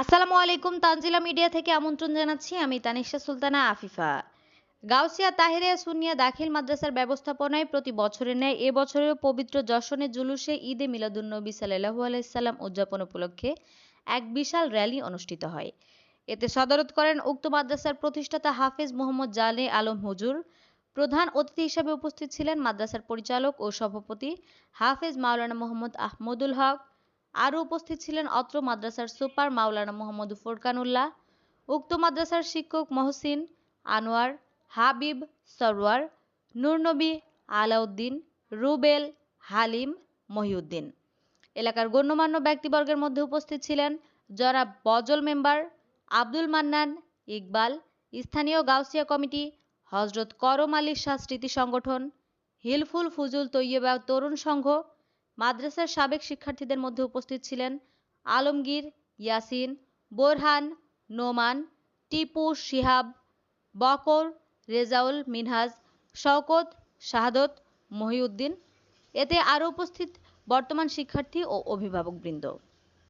আসসালামু আলাইকুম, তানজিলা মিডিয়া থেকে আমন্ত্রণ জানাচ্ছি আমি তানিশা সুলতানা আফিফা। গাউসিয়া, তাহেরিয়া সুনিয়া দাখিল মাদ্রাসার ব্যবস্থাপনায় প্রতি বছরের ন্যায় এবছরেও পবিত্র যশনের জুলুসে ঈদে মিলাদুন্নবী সাল্লাহু আলাইসাল্লাম উদযাপন উপলক্ষে এক বিশাল র্যালি অনুষ্ঠিত হয়। এতে সদরত করেন উক্ত মাদ্রাসার প্রতিষ্ঠাতা হাফেজ মোহাম্মদ জালে আলম হুজুর, প্রধান অতিথি হিসেবে উপস্থিত ছিলেন মাদ্রাসার পরিচালক ও সভাপতি হাফেজ মাওলানা মোহাম্মদ আহমদুল হক আরও উপস্থিত ছিলেন অত্র মাদ্রাসার সুপার মাওলানা মোহাম্মদ ফোরকানুল্লাহ, উক্ত মাদ্রাসার শিক্ষক মহসিন আনোয়ার, হাবিব সরওয়ার, নূরনবী আলাউদ্দিন, রুবেল হালিম মহিউদ্দিন। এলাকার গণ্যমান্য ব্যক্তিবর্গের মধ্যে উপস্থিত ছিলেন জনাব বজল মেম্বার আব্দুল মান্নান ইকবাল, স্থানীয় গাউসিয়া কমিটি হজরত করম আলী শাহ স্মৃতি সংগঠন, হিলফুল ফুজুল তৈয়বা তরুণ সংঘ মাদ্রাসার সাবেক শিক্ষার্থীদের মধ্যে উপস্থিত ছিলেন আলমগীর, ইয়াসিন, বোরহান, নোমান, টিপু, শিহাব, বকর, রেজাউল, মিনহাজ, শওকত, শাহাদত, মহিউদ্দিন। এতে আরও উপস্থিত বর্তমান শিক্ষার্থী ও অভিভাবকবৃন্দ।